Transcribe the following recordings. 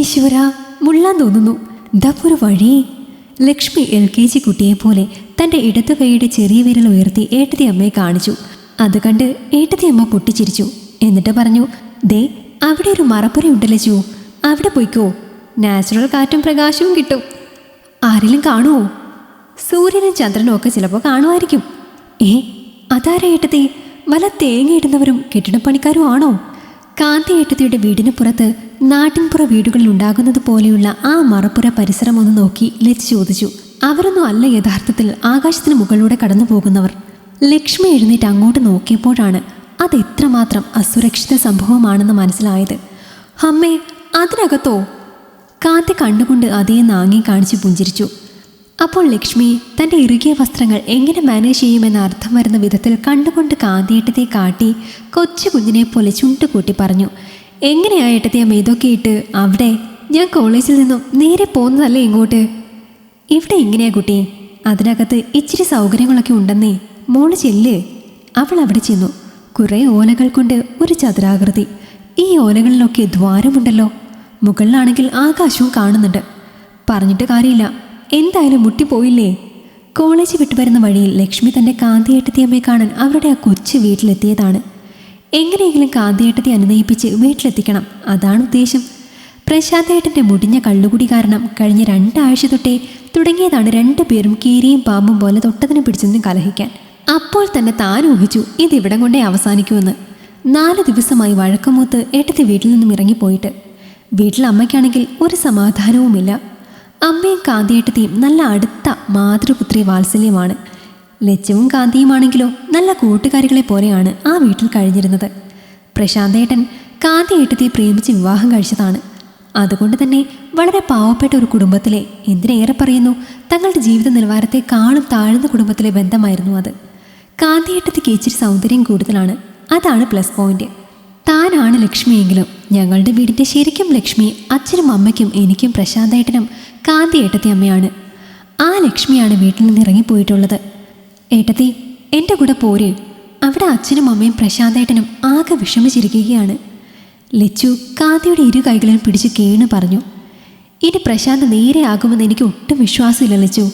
ഈശ്വര മുള്ളാൻ തോന്നുന്നു. ദപ്പൊരു വഴി. ലക്ഷ്മി എൽ കെ ജി കുട്ടിയെ പോലെ തന്റെ ഇടത്തു കൈയുടെ ചെറിയ വിരൽ ഉയർത്തി ഏട്ടതി അമ്മയെ കാണിച്ചു. അത് കണ്ട് ഏട്ടതി അമ്മ പൊട്ടിച്ചിരിച്ചു. എന്നിട്ട് പറഞ്ഞു ദേ അവിടെ ഒരു മറപ്പുരയുണ്ടല്ലോ ചൂ അവിടെ പോയിക്കോ. നാച്ചുറൽ കാറ്റും പ്രകാശവും കിട്ടും. ആരെങ്കിലും കാണുമോ സൂര്യനും ചന്ദ്രനും ഒക്കെ ചിലപ്പോൾ കാണുമായിരിക്കും. ഏ അതാരാ വല്ല തേങ്ങയിടുന്നവരും കെട്ടിടപ്പണിക്കാരും ആണോ? കാന്തി ഏട്ടത്തിയുടെ വീടിന് പുറത്ത് നാട്ടിൻപുറ വീടുകളിൽ ഉണ്ടാകുന്നത് പോലെയുള്ള ആ മറപ്പുര പരിസരം ഒന്ന് നോക്കി ലച്ച് ചോദിച്ചു. അവരൊന്നും അല്ല യഥാർത്ഥത്തിൽ ആകാശത്തിന് മുകളിലൂടെ കടന്നു പോകുന്നവർ. ലക്ഷ്മി എഴുന്നേറ്റ് അങ്ങോട്ട് നോക്കിയപ്പോഴാണ് അത് എത്രമാത്രം അസുരക്ഷിത സംഭവമാണെന്ന് മനസ്സിലായത്. ഹമ്മേ അതിനകത്തോ? കാന്തി കണ്ടുകൊണ്ട് അതേ നാങ്ങി കാണിച്ച് പുഞ്ചിരിച്ചു. അപ്പോൾ ലക്ഷ്മി തന്റെ ഇറുകിയ വസ്ത്രങ്ങൾ എങ്ങനെ മാനേജ് ചെയ്യുമെന്ന അർത്ഥം വരുന്ന വിധത്തിൽ കണ്ടുകൊണ്ട് കാന്തിയേട്ടത്തെ കാട്ടി കൊച്ചു കുഞ്ഞിനെ പോലെ ചുണ്ടുകൂട്ടി പറഞ്ഞു. എങ്ങനെയാ ഏട്ടത്തെ ഇട്ട്? അവിടെ? ഞാൻ കോളേജിൽ നിന്നും നേരെ പോകുന്നതല്ലേ ഇങ്ങോട്ട്? ഇവിടെ എങ്ങനെയാ കുട്ടി? അതിനകത്ത് ഇച്ചിരി സൗകര്യങ്ങളൊക്കെ ഉണ്ടെന്നേ. മോൾ ചെല്ല്. അവൾ അവിടെ ചെന്നു. കുറേ ഓലകൾ കൊണ്ട് ഒരു ചതുരാകൃതി. ഈ ഓലകളിലൊക്കെ ദ്വാരമുണ്ടല്ലോ. മുകളിലാണെങ്കിൽ ആകാശവും കാണുന്നുണ്ട്. പറഞ്ഞിട്ട് കാര്യമില്ല. എന്തായാലും മുട്ടിപ്പോയില്ലേ? കോളേജ് വിട്ടു വരുന്ന വഴിയിൽ ലക്ഷ്മി തന്റെ കാന്തിയേട്ടത്തിയമ്മയെ കാണാൻ അവരുടെ ആ കൊച്ചു വീട്ടിലെത്തിയതാണ്. എങ്ങനെയെങ്കിലും കാന്തിയേട്ടത്തെ അനുനയിപ്പിച്ച് വീട്ടിലെത്തിക്കണം അതാണ് ഉദ്ദേശം. പ്രശാന്തേട്ടന്റെ മുടിഞ്ഞ കള്ളുകുടി കാരണം കഴിഞ്ഞ രണ്ടാഴ്ച തൊട്ടേ തുടങ്ങിയതാണ് രണ്ടുപേരും കീരിയും പാമ്പും പോലെ തൊട്ടതിനെ പിടിച്ചതിന് കലഹിക്കാൻ. അപ്പോൾ തന്നെ താൻ ഊഹിച്ചു ഇതിവിടം കൊണ്ടേ അവസാനിക്കുമെന്ന്. നാല് ദിവസമായി വഴക്കമൂത്ത് ഏട്ടത്തി വീട്ടിൽ നിന്നും ഇറങ്ങിപ്പോയിട്ട്. വീട്ടിൽ അമ്മയ്ക്കാണെങ്കിൽ ഒരു സമാധാനവുമില്ല. അമ്മയും കാന്തിയേട്ടത്തിയും നല്ല അടുത്ത മാതൃപുത്രി വാത്സല്യമാണ്. ലച്ചവും കാന്തിയുമാണെങ്കിലോ നല്ല കൂട്ടുകാരികളെ പോലെയാണ് ആ വീട്ടിൽ കഴിഞ്ഞിരുന്നത്. പ്രശാന്തേട്ടൻ കാന്തിയേട്ടത്തിയെ പ്രേമിച്ച് വിവാഹം കഴിച്ചതാണ്. അതുകൊണ്ട് തന്നെ വളരെ പാവപ്പെട്ട ഒരു കുടുംബത്തിലെ എന്തിനേറെ പറയുന്നു തങ്ങളുടെ ജീവിത നിലവാരത്തെക്കാളും താഴ്ന്ന കുടുംബത്തിലെ ബന്ധമായിരുന്നു അത്. കാന്തിയേട്ടത്തിക്ക് ഇച്ചിരി സൗന്ദര്യം കൂടുതലാണ് അതാണ് പ്ലസ് പോയിന്റ്. താനാണ് ലക്ഷ്മിയെങ്കിലും ഞങ്ങളുടെ വീടിന്റെ ശരിക്കും ലക്ഷ്മി അച്ഛനും അമ്മയ്ക്കും എനിക്കും പ്രശാന്തേട്ടനും കാന്തി ഏട്ടത്തി അമ്മയാണ്. ആ ലക്ഷ്മിയാണ് വീട്ടിൽ നിന്ന് ഇറങ്ങിപ്പോയിട്ടുള്ളത്. ഏട്ടത്തി എന്റെ കൂടെ പോര്. അവിടെ അച്ഛനും അമ്മയും പ്രശാന്തേട്ടനും ആകെ വിഷമിച്ചിരിക്കുകയാണ്. ലച്ചു കാന്തിയുടെ ഇരു കൈകളിലും പിടിച്ച് കേണു പറഞ്ഞു. ഇനി പ്രശാന്ത് നേരെ ആകുമെന്ന് എനിക്ക് ഒട്ടും വിശ്വാസമില്ല ലച്ചു.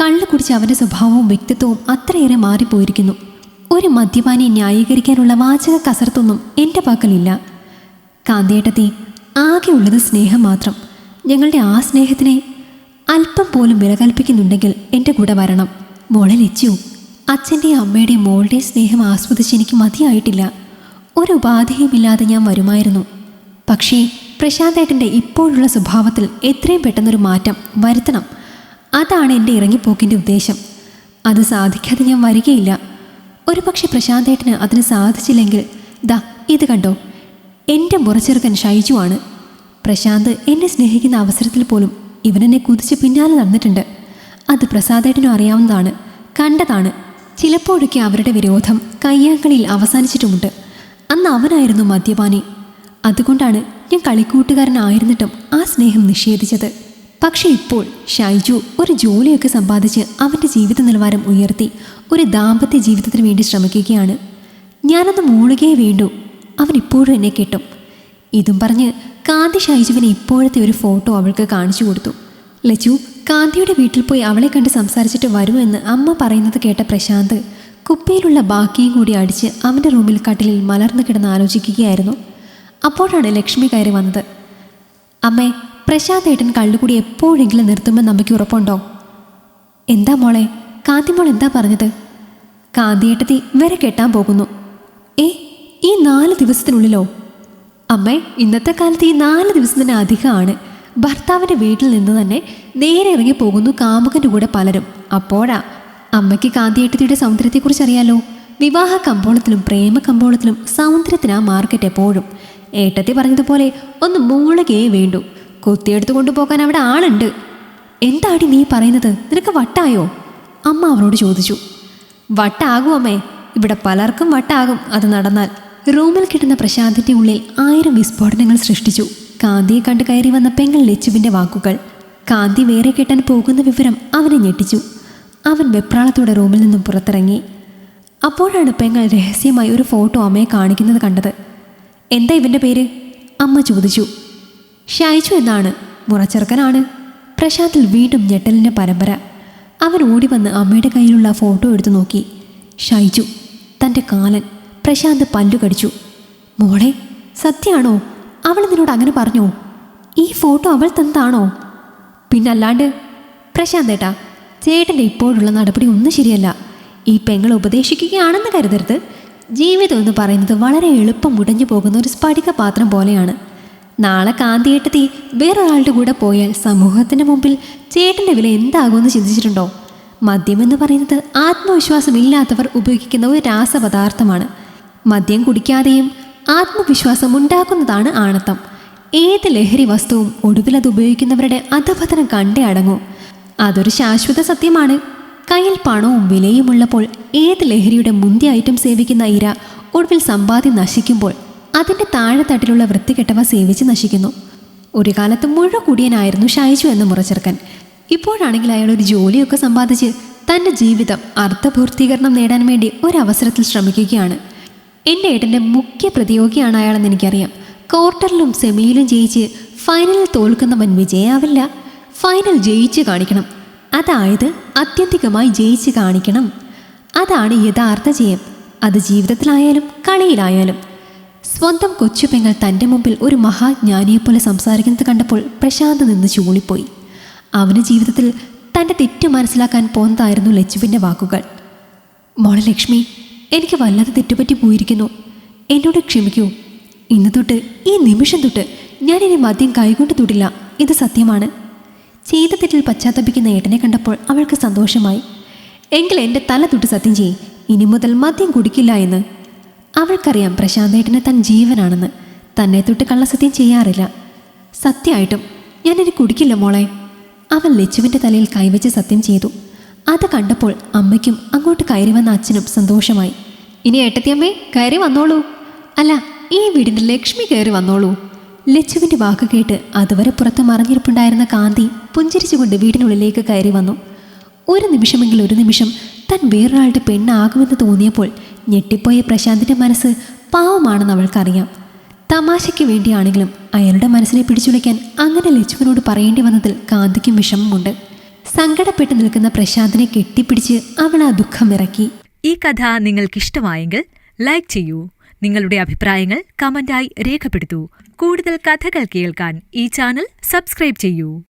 കള്ളു കുടിച്ച് അവന്റെ സ്വഭാവവും വ്യക്തിത്വവും അത്രയേറെ മാറിപ്പോയിരിക്കുന്നു. ഒരു മദ്യപാനെ ന്യായീകരിക്കാനുള്ള വാചക കസർത്തൊന്നും എന്റെ പക്കലില്ല. കാന്തിയേട്ടത്തി ആകെയുള്ളത് സ്നേഹം മാത്രം. ഞങ്ങളുടെ ആ സ്നേഹത്തിനെ അല്പം പോലും വിലകൽപ്പിക്കുന്നുണ്ടെങ്കിൽ എന്റെ കൂടെ വരണം. മോളെ ലച്ചു അച്ഛന്റെയും അമ്മയുടെയും മോളുടെയും സ്നേഹം ആസ്വദിച്ച് എനിക്ക് മതിയായിട്ടില്ല. ഒരു ഉപാധിയുമില്ലാതെ ഞാൻ വരുമായിരുന്നു. പക്ഷേ പ്രശാന്തേട്ടന്റെ ഇപ്പോഴുള്ള സ്വഭാവത്തിൽ എത്രയും പെട്ടെന്നൊരു മാറ്റം വരുത്തണം. അതാണ് എന്റെ ഇറങ്ങിപ്പോക്കിന്റെ ഉദ്ദേശം. അത് സാധിക്കാതെ ഞാൻ വരികയില്ല. ഒരു പക്ഷേ പ്രശാന്തേട്ടന് അതിന് സാധിച്ചില്ലെങ്കിൽ ദാ ഇത് കണ്ടോ? എന്റെ മുറച്ചെറുക്കൻ ഷൈജുവാണ് പ്രശാന്ത് എന്നെ സ്നേഹിക്കുന്ന അവസരത്തിൽ പോലും ഇവനെന്നെ കുതിച്ച് പിന്നാലെ നടന്നിട്ടുണ്ട്. അത് പ്രസാദേട്ടനും അറിയാവുന്നതാണ് കണ്ടതാണ്. ചിലപ്പോഴൊക്കെ അവരുടെ വിരോധം കയ്യാങ്കളിയിൽ അവസാനിച്ചിട്ടുമുണ്ട്. അന്ന് അവനായിരുന്നു മദ്യപാനി. അതുകൊണ്ടാണ് ഞാൻ കളിക്കൂട്ടുകാരനായിരുന്നിട്ടും ആ സ്നേഹം നിഷേധിച്ചത്. പക്ഷേ ഇപ്പോൾ ഷൈജു ഒരു ജോലിയൊക്കെ സമ്പാദിച്ച് അവന്റെ ജീവിത നിലവാരം ഉയർത്തി ഒരു ദാമ്പത്യ ജീവിതത്തിന് വേണ്ടി ശ്രമിക്കുകയാണ്. ഞാനൊന്ന് മൂളുകയേ വേണ്ടു. അവൻ ഇപ്പോഴും എന്നെ കിട്ടും. ഇതും പറഞ്ഞ് കാന്തി ഷൈജുവിന് ഇപ്പോഴത്തെ ഒരു ഫോട്ടോ അവൾക്ക് കാണിച്ചു കൊടുത്തു. ലച്ചു കാന്തിയുടെ വീട്ടിൽ പോയി അവളെ കണ്ട് സംസാരിച്ചിട്ട് വരുമെന്ന് അമ്മ പറയുന്നത് കേട്ട പ്രശാന്ത് കുപ്പിയിലുള്ള ബാക്കിയും കൂടി അടിച്ച് അവന്റെ റൂമിൽ കട്ടിലിൽ മലർന്നു കിടന്ന് ആലോചിക്കുകയായിരുന്നു. അപ്പോഴാണ് ലക്ഷ്മി കയറി വന്നത്. അമ്മേ പ്രശാന്ത് ഏട്ടൻ കള്ളുകൂടി എപ്പോഴെങ്കിലും നിർത്തുമെന്ന് നമുക്ക് ഉറപ്പുണ്ടോ? എന്താ മോളെ കാന്തി മോൾ എന്താ പറഞ്ഞത്? കാന്തി കാന്തിയേട്ടത്തി വരെ കെട്ടാൻ പോകുന്നു. ഏ ഈ നാല് ദിവസത്തിനുള്ളിലോ? അമ്മേ ഇന്നത്തെ കാലത്ത് ഈ നാല് ദിവസം തന്നെ അധികമാണ്. ഭർത്താവിന്റെ വീട്ടിൽ നിന്ന് തന്നെ നേരെ ഇറങ്ങി പോകുന്നു കാമുകന്റെ കൂടെ പലരും. അപ്പോഴാ അമ്മയ്ക്ക് കാന്തിയേട്ടത്തിയുടെ സൗന്ദര്യത്തെക്കുറിച്ച് അറിയാലോ? വിവാഹ കമ്പോളത്തിലും പ്രേമ കമ്പോളത്തിലും സൗന്ദര്യത്തിനാ മാർക്കറ്റ് എപ്പോഴും. ഏട്ടത്തി പറഞ്ഞതുപോലെ ഒന്ന് മൂളുകയേ വേണ്ടു. കുത്തിയെടുത്ത് കൊണ്ടുപോകാൻ അവിടെ ആളുണ്ട്. എന്താടി നീ പറയുന്നത്? നിനക്ക് വട്ടായോ? അമ്മ അവരോട് ചോദിച്ചു. വട്ടാകും അമ്മേ. ഇവിടെ പലർക്കും വട്ടാകും അത് നടന്നാൽ. റൂമിൽ കിടന്ന പ്രശാന്തിന്റെ ഉള്ളിൽ ആയിരം വിസ്ഫോടനങ്ങൾ സൃഷ്ടിച്ചു. കാന്തിയെ കണ്ട് കയറി വന്ന പെങ്ങൾ ലച്ചുവിന്റെ വാക്കുകൾ. കാന്തി വേറെ കെട്ടാൻ പോകുന്ന വിവരം അവനെ ഞെട്ടിച്ചു. അവൻ വെപ്രാളത്തോടെ റൂമിൽ നിന്നും പുറത്തിറങ്ങി. അപ്പോഴാണ് പെങ്ങൾ രഹസ്യമായി ഒരു ഫോട്ടോ അമ്മയെ കാണിക്കുന്നത് കണ്ടത്. എന്താ ഇവന്റെ പേര്? അമ്മ ചോദിച്ചു. ഷായിച്ചു എന്നാണ്. മുറച്ചെറുക്കനാണ്. പ്രശാന്തിൽ വീണ്ടും ഞെട്ടലിന്റെ പരമ്പര. അവൻ ഓടി വന്ന് അമ്മയുടെ കയ്യിലുള്ള ഫോട്ടോ എടുത്തു നോക്കി. ഷൈജു തന്റെ കാലൻ. പ്രശാന്ത് പല്ലു കടിച്ചു. മോളെ സത്യാണോ? അവൾ നിന്നോട് അങ്ങനെ പറഞ്ഞോ? ഈ ഫോട്ടോ അവൾ തന്നതാണോ? പിന്നല്ലാണ്ട് പ്രശാന്ത് ഏട്ടാ ചേട്ടന്റെ ഇപ്പോഴുള്ള നടപടി ഒന്നും ശരിയല്ല. ഈ പെങ്ങൾ ഉപദേശിക്കുകയാണെന്ന് കരുതരുത്. ജീവിതം എന്ന് പറയുന്നത് വളരെ എളുപ്പം മുടഞ്ഞു പോകുന്ന ഒരു സ്ഫടിക പാത്രം പോലെയാണ്. നാളെ കാന്തിയേട്ടത്തി വേറൊരാളുടെ കൂടെ പോയാൽ സമൂഹത്തിന്റെ മുമ്പിൽ ചേട്ടന്റെ വില എന്താകുമെന്ന് ചിന്തിച്ചിട്ടുണ്ടോ? മദ്യമെന്ന് പറയുന്നത് ആത്മവിശ്വാസമില്ലാത്തവർ ഉപയോഗിക്കുന്ന ഒരു രാസപദാർത്ഥമാണ്. മദ്യം കുടിക്കാതെയും ആത്മവിശ്വാസം ഉണ്ടാക്കുന്നതാണ് ആണത്തം. ഏത് ലഹരി വസ്തുവും ഒടുവിൽ അത് ഉപയോഗിക്കുന്നവരുടെ അധപതനം കണ്ടേ അടങ്ങൂ. അതൊരു ശാശ്വത സത്യമാണ്. കയ്യിൽ പണവും വിലയുമുള്ളപ്പോൾ ഏത് ലഹരിയുടെ മുന്തിയ ഐറ്റം സേവിക്കുന്ന ഇര ഒടുവിൽ സമ്പാദ്യം നശിക്കുമ്പോൾ അതിന്റെ താഴെത്തട്ടിലുള്ള വൃത്തികെട്ടവ സേവിച്ച് നശിക്കുന്നു. ഒരു കാലത്ത് മുഴുവൻ കുടിയനായിരുന്നു ഷൈജു എന്ന മുറച്ചെറുക്കൻ. ഇപ്പോഴാണെങ്കിൽ അയാൾ ഒരു ജോലിയൊക്കെ സമ്പാദിച്ച് തന്റെ ജീവിതം അർത്ഥപൂർത്തീകരണം നേടാൻ വേണ്ടി ഒരവസരത്തിൽ ശ്രമിക്കുകയാണ്. എന്റെ ഏട്ടന്റെ മുഖ്യ പ്രതിയോഗിയാണ് അയാളെന്ന് എനിക്കറിയാം. ക്വാർട്ടറിലും സെമിയിലും ജയിച്ച് ഫൈനലിൽ തോൽക്കുന്നവൻ വിജയാവില്ല. ഫൈനൽ ജയിച്ച് കാണിക്കണം. അതായത് അത്യന്തികമായി ജയിച്ച് കാണിക്കണം. അതാണ് യഥാർത്ഥ ജയം. അത് ജീവിതത്തിലായാലും കളിയിലായാലും. സ്വന്തം കൊച്ചു പെങ്ങൾ തന്റെ മുമ്പിൽ ഒരു മഹാജ്ഞാനിയെപ്പോലെ സംസാരിക്കുന്നത് കണ്ടപ്പോൾ പ്രശാന്ത് നിന്ന് ചൂളിപ്പോയി. അവന് ജീവിതത്തിൽ തന്റെ തെറ്റ് മനസ്സിലാക്കാൻ പോന്നതായിരുന്നു ലച്ചുവിന്റെ വാക്കുകൾ. മോളെ ലക്ഷ്മി എനിക്ക് വല്ലാതെ തെറ്റുപറ്റി പോയിരിക്കുന്നു. എന്നോട് ക്ഷമിക്കൂ. ഇന്ന് തൊട്ട് ഈ നിമിഷം തൊട്ട് ഞാൻ ഇനി മദ്യം കൈകൊണ്ട് തൊടില്ല. ഇത് സത്യമാണ്. ചെയ്ത തെറ്റിൽ പശ്ചാത്തപിക്കുന്ന ഏട്ടനെ കണ്ടപ്പോൾ അവൾക്ക് സന്തോഷമായി. എങ്കിൽ എന്റെ തല തൊട്ട് സത്യം ചെയ്യും ഇനി മുതൽ മദ്യം കുടിക്കില്ല എന്ന്. അവൾക്കറിയാം പ്രശാന്തേട്ടന് തൻ ജീവനാണെന്ന്. തന്നെ തൊട്ട് കള്ളസത്യം ചെയ്യാറില്ല. സത്യമായിട്ടും ഞാനിനി കുടിക്കില്ല മോളെ. അവൻ ലച്ചുവിന്റെ തലയിൽ കൈവച്ച് സത്യം ചെയ്തു. അത് കണ്ടപ്പോൾ അമ്മയ്ക്കും അങ്ങോട്ട് കയറി വന്ന അച്ഛനും സന്തോഷമായി. ഇനി ഏട്ടത്തിയമ്മേ കയറി വന്നോളൂ. അല്ല ഈ വീടിന്റെ ലക്ഷ്മി കയറി വന്നോളൂ. ലച്ചുവിന്റെ വാക്ക് കേട്ട് അതുവരെ പുറത്ത് മറഞ്ഞിരിപ്പുണ്ടായിരുന്ന കാന്തി പുഞ്ചിരിച്ചുകൊണ്ട് വീടിനുള്ളിലേക്ക് കയറി വന്നു. ഒരു നിമിഷമെങ്കിൽ ഒരു നിമിഷം താൻ വേറൊരാളുടെ പെണ്ണാകുമെന്ന് തോന്നിയപ്പോൾ ഞെട്ടിപ്പോയ പ്രശാന്തിന്റെ മനസ്സ് പാവമാണെന്ന് അവൾക്കറിയാം. തമാശയ്ക്ക് വേണ്ടിയാണെങ്കിലും അയാളുടെ മനസ്സിനെ പിടിച്ചുലയ്ക്കാൻ അങ്ങനെ ലച്ചുവിനോട് പറയേണ്ടി വന്നതിൽ കാന്തിക്കും വിഷമമുണ്ട്. സങ്കടപ്പെട്ട് നിൽക്കുന്ന പ്രശാന്തിനെ കെട്ടിപ്പിടിച്ച് അവൾ ആ ദുഃഖം ഇറക്കി ഈ കഥ നിങ്ങൾക്കിഷ്ടമായെങ്കിൽ ലൈക്ക് ചെയ്യൂ. നിങ്ങളുടെ അഭിപ്രായങ്ങൾ കമന്റായി രേഖപ്പെടുത്തൂ. കൂടുതൽ കഥകൾ കേൾക്കാൻ ഈ ചാനൽ സബ്സ്ക്രൈബ് ചെയ്യൂ.